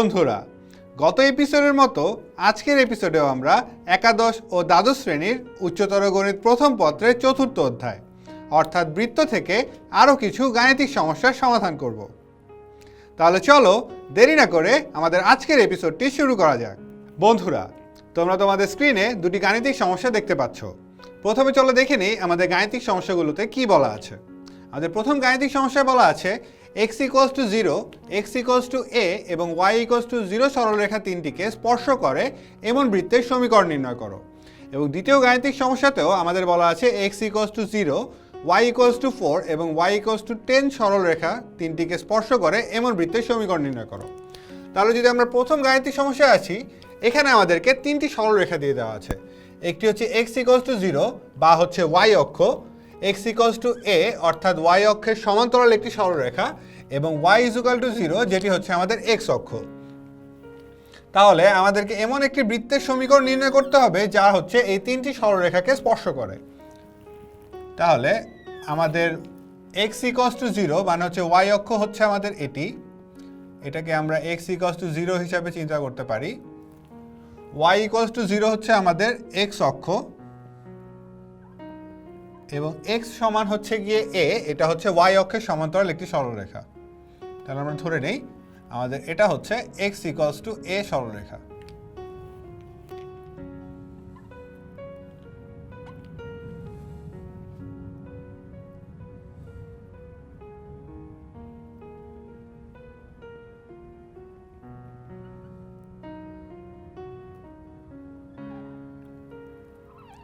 বন্ধুরা, গত এপিসোডের মতো আজকের এপিসোডেও আমরা একাদশ ও দ্বাদশ শ্রেণির উচ্চতর গণিত প্রথম পত্রের চতুর্থ অধ্যায়, অর্থাৎ বৃত্ত থেকে আরও কিছু গাণিতিক সমস্যার সমাধান করব। তাহলে চলো দেরি না করে আমাদের আজকের এপিসোডটি শুরু করা যাক। বন্ধুরা, তোমরা তোমাদের স্ক্রিনে দুটি গাণিতিক সমস্যা দেখতে পাচ্ছ। প্রথমে চলো দেখে নিই আমাদের গাণিতিক সমস্যাগুলোতে কি বলা আছে। আমাদের প্রথম গাণিতিক সমস্যায় বলা আছে x equals to zero x equals to a এবং ওয়াই ইকোয়াস টু জিরো সরলরেখা তিনটিকে স্পর্শ করে এমন বৃত্তের সমীকরণ নির্ণয় করো। এবং দ্বিতীয় গাণিতিক সমস্যাতেও আমাদের বলা আছে x equals to zero y equals to four এবং ওয়াই ইকোয়াস টু টেন সরলরেখা তিনটিকে স্পর্শ করে এমন বৃত্তের সমীকরণ নির্ণয় করো। তাহলে যদি আমরা প্রথম গাণিতিক সমস্যায় আছি, এখানে আমাদেরকে তিনটি সরলরেখা দিয়ে দেওয়া আছে। একটি হচ্ছে এক্স ইকোয়াস টু জিরো বা হচ্ছে ওয়াই অক্ষ এক্স ইকোয়াস টু এ অর্থাৎ ওয়াই অক্ষের সমান্তরাল একটি সরলরেখা, এবং ওয়াই ইজুকাল টু জিরো যেটি হচ্ছে আমাদের এক্স অক্ষ। তাহলে আমাদেরকে এমন একটি বৃত্তের সমীকরণ নির্ণয় করতে হবে, যা হচ্ছে এই তিনটি সরলরেখাকে স্পর্শ করে। তাহলে আমাদের এক্স ইকস টু জিরো মানে হচ্ছে ওয়াই অক্ষ হচ্ছে আমাদের এটি। এটাকে আমরা এক্স ইকস টু জিরো হিসাবে চিন্তা করতে পারি। ওয়াই ইকস টু জিরো হচ্ছে আমাদের এক্স অক্ষ। এবং এক্স সমান হচ্ছে গিয়ে এ এটা হচ্ছে ওয়াই অক্ষের সমান্তরাল একটি সরলরেখা। তাহলে আমরা ধরে নেই, আমাদের এটা হচ্ছে এক্স ইকস টু এ সরলরেখা।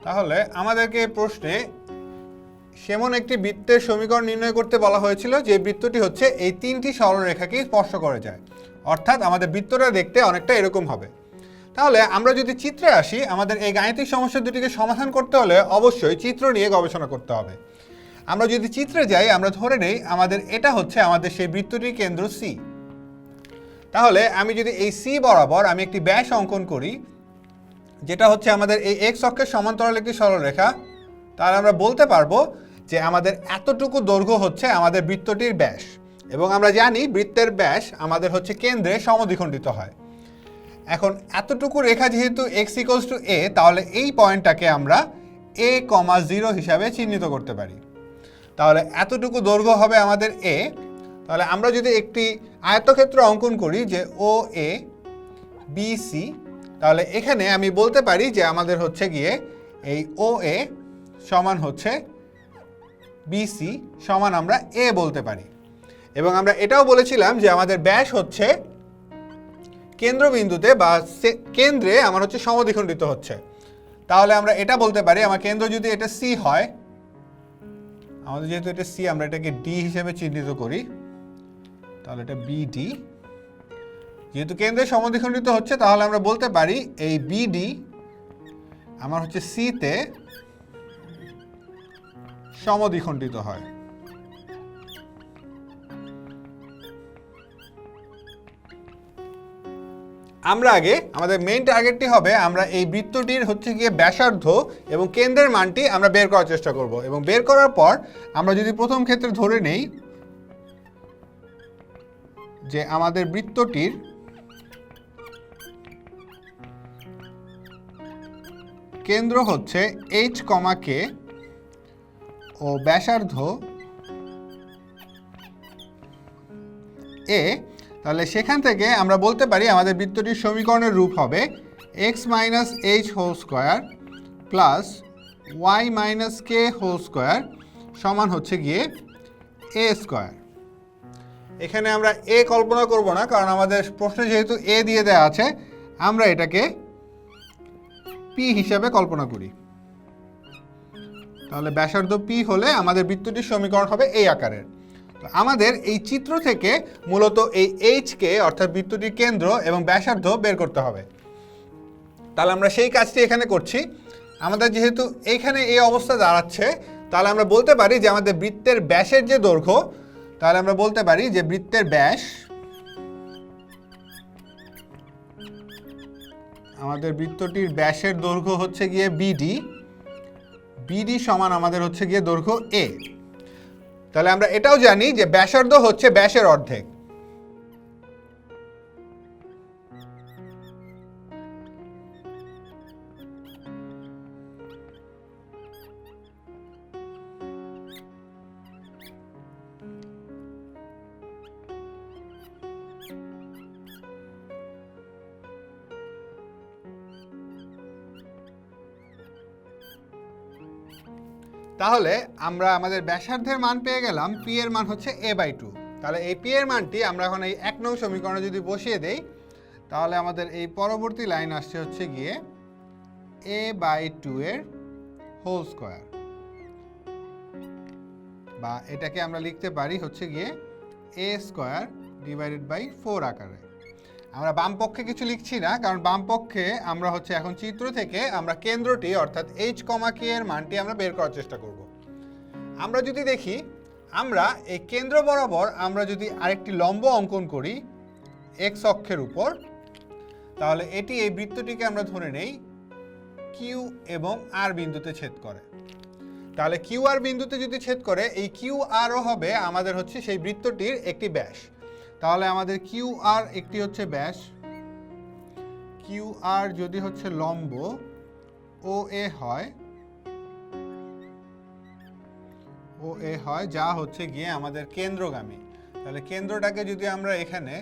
তাহলে আমাদেরকে প্রশ্নে সেমন একটি বৃত্তের সমীকরণ নির্ণয় করতে বলা হয়েছিল যে বৃত্তটি হচ্ছে এই তিনটি সরলরেখাকেই স্পর্শ করে যায়। অর্থাৎ আমাদের বৃত্তটা দেখতে অনেকটা এরকম হবে। তাহলে আমরা যদি চিত্রে আসি, আমাদের এই গাণিতিক সমস্যা দুটিকে সমাধান করতে হলে অবশ্যই চিত্র নিয়ে গবেষণা করতে হবে। আমরা যদি চিত্রে যাই, আমরা ধরে নেই আমাদের এটা হচ্ছে আমাদের সেই বৃত্তটির কেন্দ্র সি তাহলে আমি যদি এই সি বরাবর আমি একটি ব্যাস অঙ্কন করি, যেটা হচ্ছে আমাদের এই এক্স অক্ষের সমান্তরাল একটি সরলরেখা, তাহলে আমরা বলতে পারব যে আমাদের এতটুকু দৈর্ঘ্য হচ্ছে আমাদের বৃত্তটির ব্যাস। এবং আমরা জানি বৃত্তের ব্যাস আমাদের হচ্ছে কেন্দ্রে সমদ্বিখণ্ডিত হয়। এখন এতটুকু রেখা যেহেতু এক্স ইকোয়ালস টু এ তাহলে এই পয়েন্টটাকে আমরা এ কমা জিরো হিসাবে চিহ্নিত করতে পারি। তাহলে এতটুকু দৈর্ঘ্য হবে আমাদের এ তাহলে আমরা যদি একটি আয়তক্ষেত্র অঙ্কন করি যে ও এ বি সি তাহলে এখানে আমি বলতে পারি যে আমাদের হচ্ছে গিয়ে এই ও এ সমান হচ্ছে বিসি সমান আমরা এ বলতে পারি। এবং আমরা এটাও বলেছিলাম যে আমাদের ব্যাস হচ্ছে কেন্দ্রবিন্দুতে বা কেন্দ্রে আমার হচ্ছে সমদ্বিখণ্ডিত হচ্ছে। তাহলে আমরা এটা বলতে পারি, আমার কেন্দ্র যদি এটা সি হয়, আমাদের যেহেতু এটা সি আমরা এটাকে ডি হিসেবে চিহ্নিত করি, তাহলে এটা বিডি যেহেতু কেন্দ্রে সমদ্বিখণ্ডিত হচ্ছে, তাহলে আমরা বলতে পারি এই বিডি আমার হচ্ছে সিতে সমদ্বিখণ্ডিত হয়। আমরা আগে, আমাদের মেইন টার্গেটটি হবে, আমরা এই বৃত্তটির হচ্ছে গিয়ে ব্যাসার্ধ এবং কেন্দ্রের মানটি আমরা বের করার চেষ্টা করব। এবং বের করার পর আমরা যদি প্রথম ক্ষেত্রে ধরে নেই যে আমাদের বৃত্তটির কেন্দ্র হচ্ছে এইচ কমা কে ও ব্যাসার্ধ এ, তাহলে সেখান থেকে আমরা বলতে পারি আমাদের বৃত্তটির সমীকরণের রূপ হবে x minus h whole square plus y minus k whole square সমান হচ্ছে গিয়ে এ স্কোয়ার এখানে আমরা এ কল্পনা করব না, কারণ আমাদের প্রশ্নে যেহেতু এ দিয়ে দেওয়া আছে, আমরা এটাকে পি হিসাবে কল্পনা করি। তাহলে ব্যাসার্ধ পি হলে আমাদের বৃত্তটির সমীকরণ হবে এই আকারের। তো আমাদের এই চিত্র থেকে মূলত এই এইচকে অর্থাৎ বৃত্তটির কেন্দ্র এবং ব্যাসার্ধ বের করতে হবে। তাহলে আমরা সেই কাজটি এখানে করছি। আমাদের যেহেতু এইখানে এই অবস্থা দাঁড়াচ্ছে, তাহলে আমরা বলতে পারি যে আমাদের বৃত্তের ব্যাসের যে দৈর্ঘ্য, তাহলে আমরা বলতে পারি যে বৃত্তের ব্যাস আমাদের বৃত্তটির ব্যাসের দৈর্ঘ্য হচ্ছে গিয়ে বিডি বিডি সমান আমাদের হচ্ছে গিয়ে দৈর্ঘ্য এ তাহলে আমরা এটাও জানি যে ব্যাসার্ধ হচ্ছে ব্যাসের অর্ধেক। তাহলে আমরা আমাদের ব্যাসার্ধের মান পেয়ে গেলাম পি এর মান হচ্ছে এ বাই টু তাহলে এই পি এর মানটি আমরা এখন এই এক নং সমীকরণে যদি বসিয়ে দেই, তাহলে আমাদের এই পরবর্তী লাইন আসছে হচ্ছে গিয়ে এ বাই টু এর হোল স্কোয়ার বা এটাকে আমরা লিখতে পারি হচ্ছে গিয়ে a square divided by four আকারে। আমরা বামপক্ষে কিছু লিখছি না, কারণ বামপক্ষে আমরা হচ্ছে এখন চিত্র থেকে আমরা কেন্দ্রটি, অর্থাৎ এইচ কমা কে এর মানটি আমরা বের করার চেষ্টা করব। আমরা যদি দেখি, আমরা এই কেন্দ্র বরাবর আমরা যদি আরেকটি লম্ব অঙ্কন করি এক্স অক্ষের উপর, তাহলে এটি এই বৃত্তটিকে আমরা ধরে নেই কিউ এবং আর বিন্দুতে ছেদ করে। তাহলে কিউ আর বিন্দুতে যদি ছেদ করে, এই কিউ আরও হবে আমাদের হচ্ছে সেই বৃত্তটির একটি ব্যাস। তাহলে আমাদের কিউ আর একটি হচ্ছে ব্যাস, কিউ আর যদি হচ্ছে লম্ব, ও এ হয়, ও এ হয়, যা হচ্ছে গিয়ে আমাদের কেন্দ্রগামী। তাহলে কেন্দ্রটাকে যদি আমরা এখানে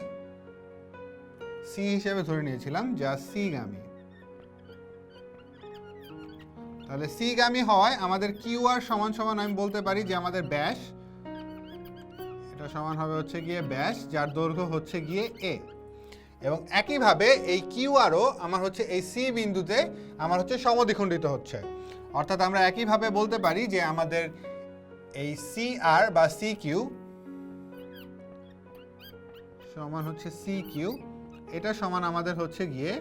সি হিসেবে ধরে নিয়েছিলাম, যা সি গামী তাহলে সি গামী হওয়ায় আমাদের কিউ আর সমান সমান আমি বলতে পারি যে আমাদের ব্যাস এটা সমান হবে হচ্ছে গিয়ে ব্যাস, যার দৈর্ঘ্য হচ্ছে গিয়ে এ এবং একইভাবে এই কিউ আরও আমার হচ্ছে এই সি বিন্দুতে আমার হচ্ছে সমদ্বিখণ্ডিত হচ্ছে। অর্থাৎ আমরা একইভাবে বলতে পারি যে আমাদের এই সি আর বা সি কিউ সমান হচ্ছে সি কিউ এটা সমান আমাদের হচ্ছে গিয়ে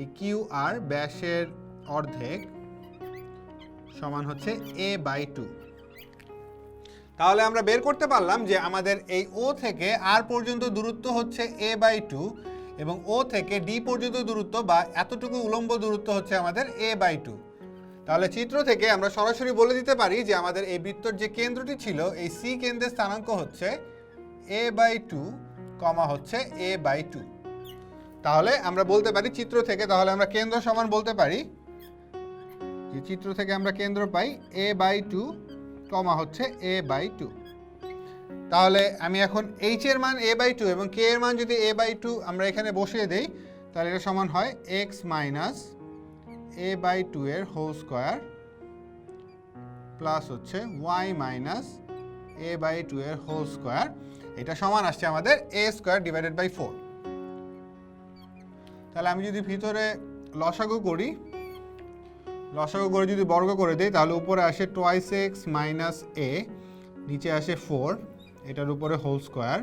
এই কিউ আর ব্যাসের অর্ধেক সমান হচ্ছে এ বাই টু তাহলে আমরা বের করতে পারলাম যে আমাদের এই ও থেকে আর পর্যন্ত দূরত্ব হচ্ছে এ বাই টু এবং ও থেকে ডি পর্যন্ত দূরত্ব বা এতটুকু উলম্ব দূরত্ব হচ্ছে আমাদের এ বাই টু তাহলে চিত্র থেকে আমরা সরাসরি বলে দিতে পারি যে আমাদের এই বৃত্তর যে কেন্দ্রটি ছিল, এই সি কেন্দ্রের স্থানাঙ্ক হচ্ছে এ বাই টু কমা হচ্ছে এ বাই টু তাহলে আমরা বলতে পারি চিত্র থেকে, তাহলে আমরা কেন্দ্র সমান বলতে পারি। যে চিত্র থেকে আমরা কেন্দ্র পাই এ বাই টু কমা হচ্ছে এ বাই টু তাহলে আমি এখন এইচ এর মান এ বাই টু এবং কে এর মান যদি এ বাই টু আমরা এখানে বসিয়ে দেই, তাহলে এটা সমান হয় x minus a by two এর হোল স্কোয়ার প্লাস হচ্ছে y minus a by two এর হোল স্কোয়ার এটা সমান আসছে আমাদের a square divided by four তাহলে আমি যদি ভিতরে লসাগু করি লসাগু করে যদি বর্গ করে দিই, তাহলে উপরে আসে টোয়াইস এক্স মাইনাস এ নিচে আসে ফোর এটার উপরে হোল স্কোয়ার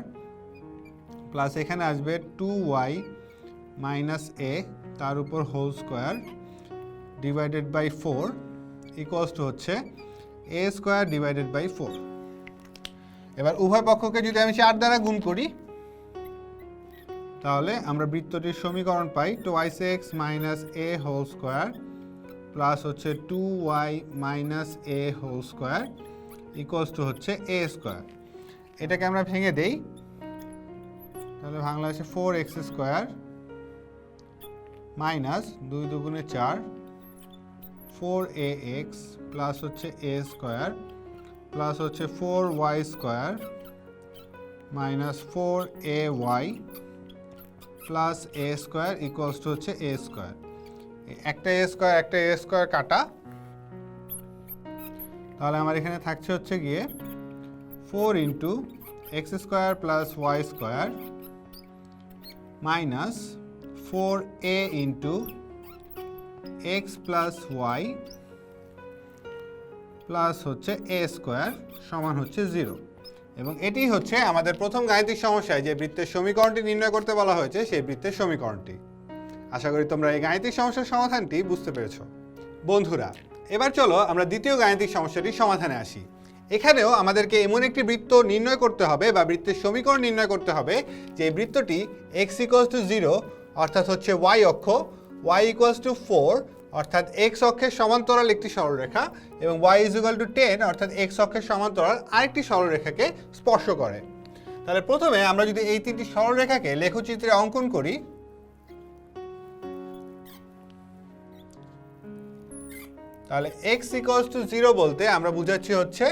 প্লাস এখানে আসবে টু ওয়াই মাইনাস এ তার উপর whole square divided by four equals to হচ্ছে a square divided by four এবার উভয় পক্ষকে যদি আমি চার দ্বারা গুণ করি, তাহলে আমরা বৃত্তটির সমীকরণ পাই twice x minus a whole square plus হচ্ছে two y minus a whole square equals to হচ্ছে এ স্কোয়ার। এটাকে আমরা ভেঙে দেই। তাহলে বাংলা আছে ফোর এক্স স্কোয়ার মাইনাস দুই দুগুণে চার, ফোর এ এক্স প্লাস হচ্ছে এ স্কোয়ার প্লাস হচ্ছে four y square minus four a y plus a square equals to হচ্ছে এ স্কোয়ার। একটা এ স্কোয়ার একটা এ স্কোয়ার কাটা। তাহলে আমার এখানে থাকছে হচ্ছে গিয়ে four into x square plus y square minus four a into x plus y plus হচ্ছে এ স্কোয়ার সমান হচ্ছে জিরো এবং এটি হচ্ছে আমাদের প্রথম গাণিতিক সমস্যায় যে বৃত্তের সমীকরণটি নির্ণয় করতে বলা হয়েছে, সেই বৃত্তের সমীকরণটি। আশা করি তোমরা এই গাণিতিক সমস্যার সমাধানটি বুঝতে পেরেছ। বন্ধুরা, এবার চলো আমরা দ্বিতীয় গাণিতিক সমস্যাটির সমাধানে আসি। এখানেও আমাদেরকে এমন একটি বৃত্ত নির্ণয় করতে হবে বা বৃত্তের সমীকরণ নির্ণয় করতে হবে যে বৃত্তটি এক্স ইকুয়ালস টু জিরো অর্থাৎ হচ্ছে ওয়াই অক্ষ ওয়াই ইকুয়ালস টু ফোর অর্থাৎ এক্স অক্ষের সমান্তরাল একটি সরলরেখা এবং y is equal to ten অর্থাৎ এক্স অক্ষের সমান্তরাল আরেকটি সরলরেখাকে স্পর্শ করে। তাহলে প্রথমে আমরা যদি এই তিনটি সরলরেখাকে লেখচিত্রে অঙ্কন করি তাহলে এক্স ইকুয়ালস টু জিরো বলতে আমরা বুঝাচ্ছি হচ্ছে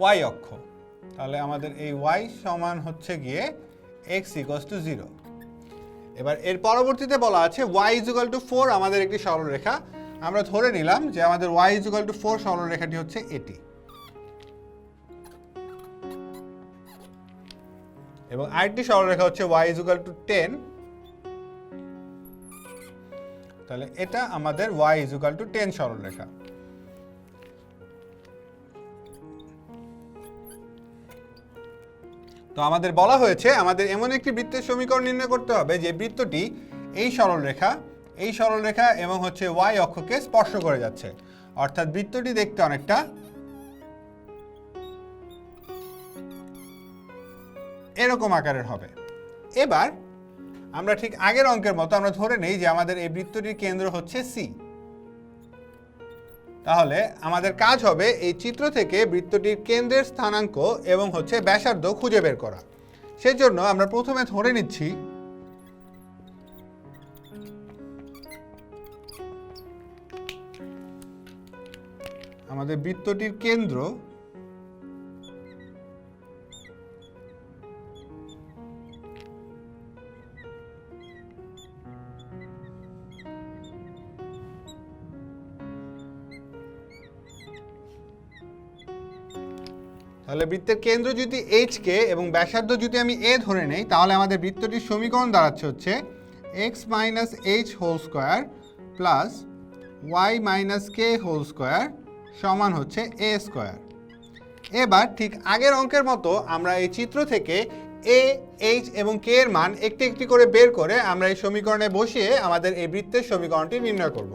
ওয়াই অক্ষ। তাহলে আমাদের এই ওয়াই সমান হচ্ছে গিয়ে এক্স ইকুয়ালস টু জিরো এবার এর পরবর্তীতে বলা আছে ওয়াই ইজুকাল টু ফোর আমাদের একটি সরলরেখা। আমরা ধরে নিলাম যে আমাদের y is equal to four সরলরেখাটি হচ্ছে এটি। এবং আরেকটি সরলরেখা হচ্ছে ওয়াই ইজুকাল টু টেন তাহলে এটা আমাদের ওয়াই ইজুকাল টু টেন সরলরেখা। তো আমাদের বলা হয়েছে, আমাদের এমন একটি বৃত্তের সমীকরণ নির্ণয় করতে হবে যে বৃত্তটি এই সরলরেখা এই সরলরেখা এবং হচ্ছে ওয়াই অক্ষকে স্পর্শ করে যাচ্ছে। অর্থাৎ বৃত্তটি দেখতে অনেকটা এরকম আকারের হবে। এবার আমরা ঠিক আগের অঙ্কের মতো আমরা ধরে নেই যে আমাদের এই বৃত্তটির কেন্দ্র হচ্ছে সি তাহলে আমাদের কাজ হবে এই চিত্র থেকে বৃত্তটির কেন্দ্রের স্থানাঙ্ক এবং হচ্ছে ব্যাসার্ধ খুঁজে বের করা। সেজন্য আমরা প্রথমে ধরে নিচ্ছি আমাদের বৃত্তটির কেন্দ্র বৃত্তের কেন্দ্র যদি এইচ কে এবং ব্যাসার্ধ যদি আমি এ ধরে নেই, তাহলে আমাদের বৃত্তটির সমীকরণ দাঁড়াচ্ছে হচ্ছে x minus h whole square plus y minus k whole square সমান হচ্ছে এ স্কোয়ার এবার ঠিক আগের অঙ্কের মতো আমরা এই চিত্র থেকে এ এইচ এবং কে এর মান একটি একটি করে বের করে আমরা এই সমীকরণে বসিয়ে আমাদের এই বৃত্তের সমীকরণটি নির্ণয় করব।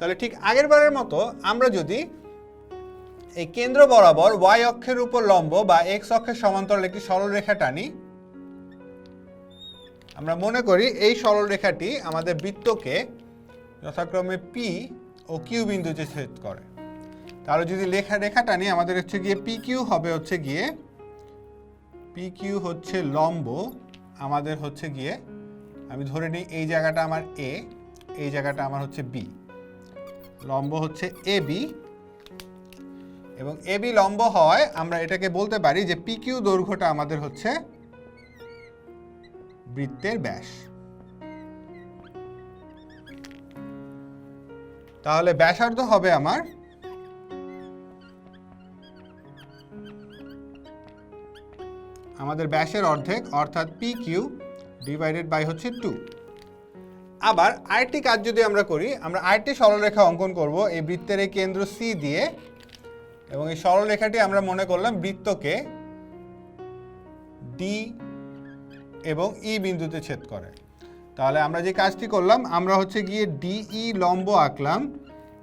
তাহলে ঠিক আগের বারের মতো আমরা যদি এই কেন্দ্র বরাবর ওয়াই অক্ষের উপর লম্ব বা এক্স অক্ষের সমান্তরাল একটি সরলরেখা টানি। আমরা মনে করি এই সরলরেখাটি আমাদের বৃত্তকে যথাক্রমে পি ও কিউ বিন্দুতে ছেদ করে। তাহলে যদি লেখা রেখা টানি, আমাদের হচ্ছে গিয়ে পি কিউ হবে হচ্ছে গিয়ে পি কিউ হচ্ছে লম্ব। আমাদের হচ্ছে গিয়ে, আমি ধরে নিই এই জায়গাটা আমার এ এই জায়গাটা আমার হচ্ছে বি লম্ব হচ্ছে এ বি এবং এবি লম্ব হয়, আমরা এটাকে বলতে পারি যে পিকিউ দৈর্ঘ্যটা আমাদের হচ্ছে বৃত্তের ব্যাস। তাহলে ব্যাসার্ধ হবে আমার আমাদের ব্যাসের অর্ধেক, অর্থাৎ পি কিউ ডিভাইডেড বাই হচ্ছে টু আবার আরেকটি কাজ যদি আমরা করি, আমরা আরেকটি সরলরেখা অঙ্কন করব এই বৃত্তের এই কেন্দ্র সি দিয়ে। এবং এই সরলরেখাটি আমরা মনে করলাম বৃত্তকে ডি এবং ই বিন্দুতে ছেদ করে। তাহলে আমরা যে কাজটি করলাম, আমরা হচ্ছে গিয়ে ডিই লম্ব আঁকলাম,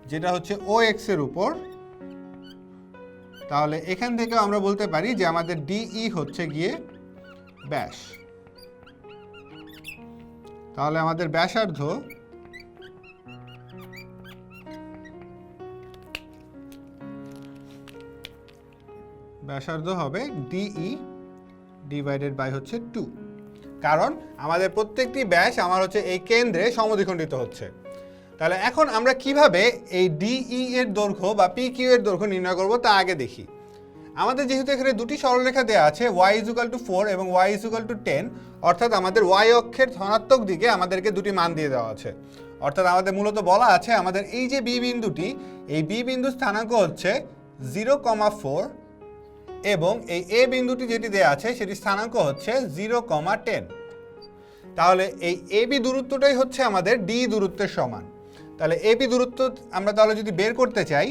যেটা হচ্ছে ও এক্সের উপর। তাহলে এখান থেকে আমরা বলতে পারি যে আমাদের ডিই হচ্ছে গিয়ে ব্যাস। তাহলে আমাদের ব্যাসার্ধ ব্যাসার্ধ হবে ডিই ডিভাইডেড বাই হচ্ছে টু কারণ আমাদের প্রত্যেকটি ব্যাস আমার হচ্ছে এই কেন্দ্রে সমদ্বিখণ্ডিত হচ্ছে। তাহলে এখন আমরা কীভাবে এই ডিই এর দৈর্ঘ্য বা পি কিউ এর দৈর্ঘ্য নির্ণয় করব তা আগে দেখি। আমাদের যেহেতু এখানে দুটি সরলরেখা দেওয়া আছে y is equal to four এবং y is equal to ten অর্থাৎ আমাদের ওয়াই অক্ষের ধনাত্মক দিকে আমাদেরকে দুটি মান দিয়ে দেওয়া আছে। অর্থাৎ আমাদের মূলত বলা আছে আমাদের এই যে বি বিন্দুটি, এই বি বিন্দু স্থানাঙ্ক হচ্ছে জিরো কমা ফোর এবং এই এ বিন্দুটি যেটি দেওয়া আছে সেটি স্থানাঙ্ক হচ্ছে জিরো কমা টেন। তাহলে এই এ বি দূরত্বটাই হচ্ছে আমাদের ডি দূরত্বের সমান। তাহলে এ বি দূরত্ব আমরা তাহলে যদি বের করতে চাই,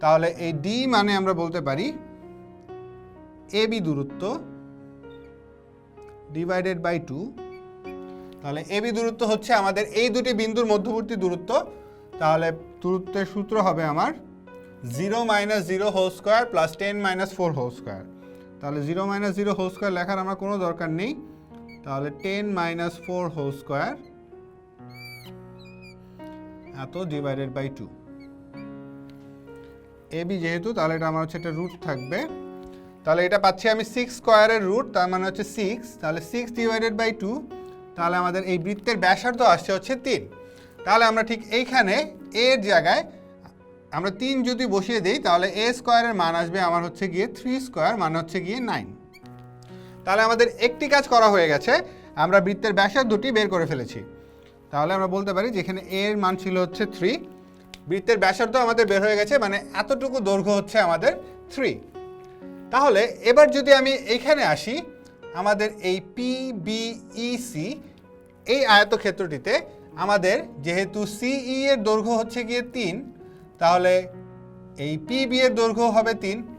তাহলে এই ডি মানে আমরা বলতে পারি এ বি দূরত্ব ডিভাইডেড বাই টু। তাহলে এ বি দূরত্ব হচ্ছে আমাদের এই দুটি বিন্দুর মধ্যবর্তী দূরত্ব। তাহলে দূরত্বের সূত্র হবে আমার zero minus zero whole square plus ten minus four whole square তাহলে zero minus zero whole square লেখার আমার কোনো দরকার নেই। তাহলে ten minus four whole square এত divided by two A B যেহেতু, তাহলে এটা আমার হচ্ছে একটা রুট থাকবে। তাহলে এটা পাচ্ছি আমি সিক্স স্কোয়ারের রুট তার মানে হচ্ছে সিক্স তাহলে সিক্স ডিভাইডেড বাই টু তাহলে আমাদের এই বৃত্তের ব্যাসার্ধ আসছে হচ্ছে তিন। তাহলে আমরা ঠিক এইখানে এর জায়গায় আমরা তিন যদি বসিয়ে দিই, তাহলে এ স্কোয়ারের মান আসবে আমার হচ্ছে গিয়ে থ্রি স্কোয়ার মানে হচ্ছে গিয়ে নাইন তাহলে আমাদের একটি কাজ করা হয়ে গেছে, আমরা বৃত্তের ব্যাসার্ধটি বের করে ফেলেছি। তাহলে আমরা বলতে পারি যেখানে এর মান ছিল হচ্ছে থ্রি বৃত্তের ব্যাসার্ধ আমাদের বের হয়ে গেছে মানে এতটুকু দৈর্ঘ্য হচ্ছে আমাদের থ্রি তাহলে এবার যদি আমি এইখানে আসি, আমাদের এই পি বিইসি এই আয়তক্ষেত্রটিতে আমাদের যেহেতু সিই এর দৈর্ঘ্য হচ্ছে গিয়ে তিন তাহলে এই পি বি এর দৈর্ঘ্য হবে তিন।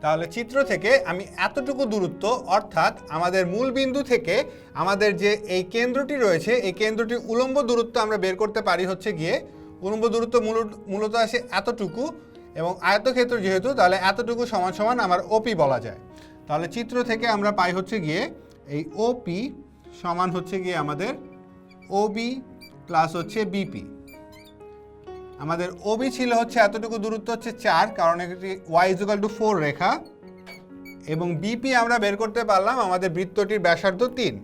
তাহলে চিত্র থেকে আমি এতটুকু দূরত্ব, অর্থাৎ আমাদের মূল বিন্দু থেকে আমাদের যে এই কেন্দ্রটি রয়েছে, এই কেন্দ্রটির উলম্ব দূরত্ব আমরা বের করতে পারি হচ্ছে গিয়ে, উলম্ব দূরত্ব মূল- মূলত আসে এতটুকু এবং আয়তক্ষেত্র যেহেতু, তাহলে এতটুকু সমান সমান আমার ওপি বলা যায়। তাহলে চিত্র থেকে আমরা পাই হচ্ছে গিয়ে এই ওপি সমান হচ্ছে গিয়ে আমাদের ওবি প্লাস হচ্ছে বিপি আমাদের ওবি ছিল হচ্ছে এতটুকু দূরত্ব হচ্ছে চার, কারণ একটি y is equal to four রেখা। এবং বিপি আমরা বের করতে পারলাম আমাদের বৃত্তটির ব্যাসার্ধ তিন।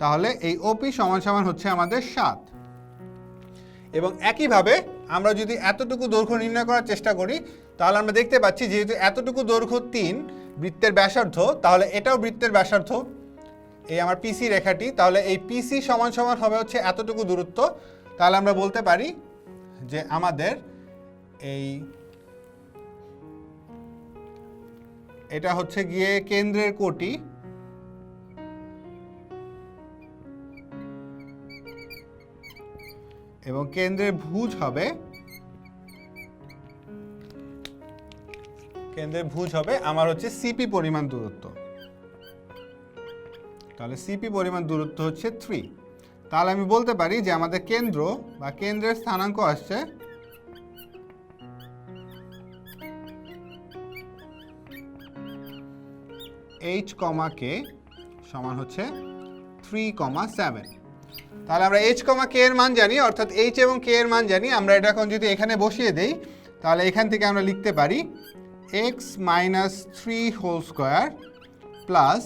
তাহলে এই ওপি সমান সমান হচ্ছে আমাদের সাত। এবং একইভাবে আমরা যদি এতটুকু দৈর্ঘ্য নির্ণয় করার চেষ্টা করি, তাহলে আমরা দেখতে পাচ্ছি যেহেতু এতটুকু দৈর্ঘ্য তিন বৃত্তের ব্যাসার্ধ, তাহলে এটাও বৃত্তের ব্যাসার্ধ। এই আমার পিসি রেখাটি, তাহলে এই পিসি সমান সমান হবে হচ্ছে এতটুকু দূরত্ব। তাহলে আমরা বলতে পারি যে আমাদের এই এটা হচ্ছে গিয়ে কেন্দ্রের কোটি। এবং কেন্দ্রের ভুজ হবে, কেন্দ্রের ভুজ হবে আমার হচ্ছে সিপি পরিমাণ দূরত্ব। তাহলে সিপি পরিমাণ দূরত্ব হচ্ছে থ্রি তাহলে আমি বলতে পারি যে আমাদের কেন্দ্র বা কেন্দ্রের স্থানাঙ্ক আসছে এইচ কমা কে সমান হচ্ছে থ্রি কমা সেভেন তাহলে আমরা এইচ কমা কে এর মান জানি, অর্থাৎ এইচ এবং কে এর মান জানি। আমরা এটা এখন যদি এখানে বসিয়ে দেই, তাহলে এখান থেকে আমরা লিখতে পারি x minus three whole square plus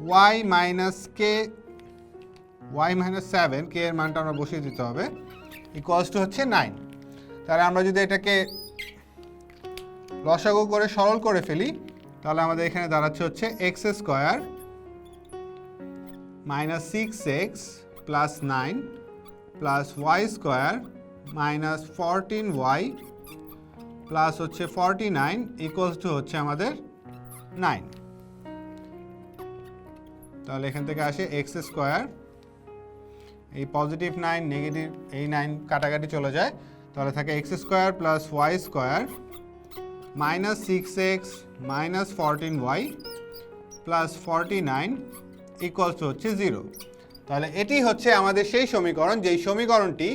y minus k y minus seven k এর মানটা আমরা বসিয়ে দিতে হবে ইকুয়ালস টু হচ্ছে নাইন তাহলে আমরা যদি এটাকে লসাগু করে সরল করে ফেলি, তাহলে আমাদের এখানে দাঁড়াচ্ছে হচ্ছে x square minus six x plus nine plus y square minus fourteen y plus হচ্ছে ফর্টি নাইন ইকুয়ালস টু হচ্ছে আমাদের নাইন তাহলে এখান থেকে আসে এক্স স্কোয়ার। এই পজিটিভ নাইন নেগেটিভ এই নাইন কাটাকাটি চলে যায়। তাহলে থাকে x square plus y square minus six x minus fourteen y plus forty nine equals to হচ্ছে জিরো তাহলে এটি হচ্ছে আমাদের সেই সমীকরণ, যেই সমীকরণটি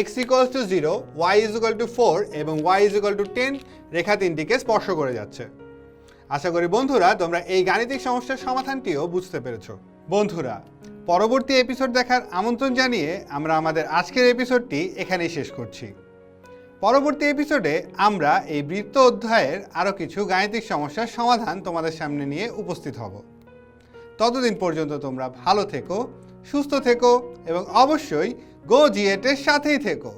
x equals to zero y is equal to four এবং y is equal to ten রেখা তিনটিকে স্পর্শ করে যাচ্ছে। আশা করি বন্ধুরা, তোমরা এই গাণিতিক সমস্যার সমাধানটিও বুঝতে পেরেছ। বন্ধুরা, পরবর্তী এপিসোড দেখার আমন্ত্রণ জানিয়ে আমরা আমাদের আজকের এপিসোডটি এখানেই শেষ করছি। পরবর্তী এপিসোডে আমরা এই বৃত্ত অধ্যায়ের আরও কিছু গাণিতিক সমস্যার সমাধান তোমাদের সামনে নিয়ে উপস্থিত হব। ততদিন পর্যন্ত তোমরা ভালো থেকো, সুস্থ থেকো এবং অবশ্যই গো জিএটের সাথেই থেকো।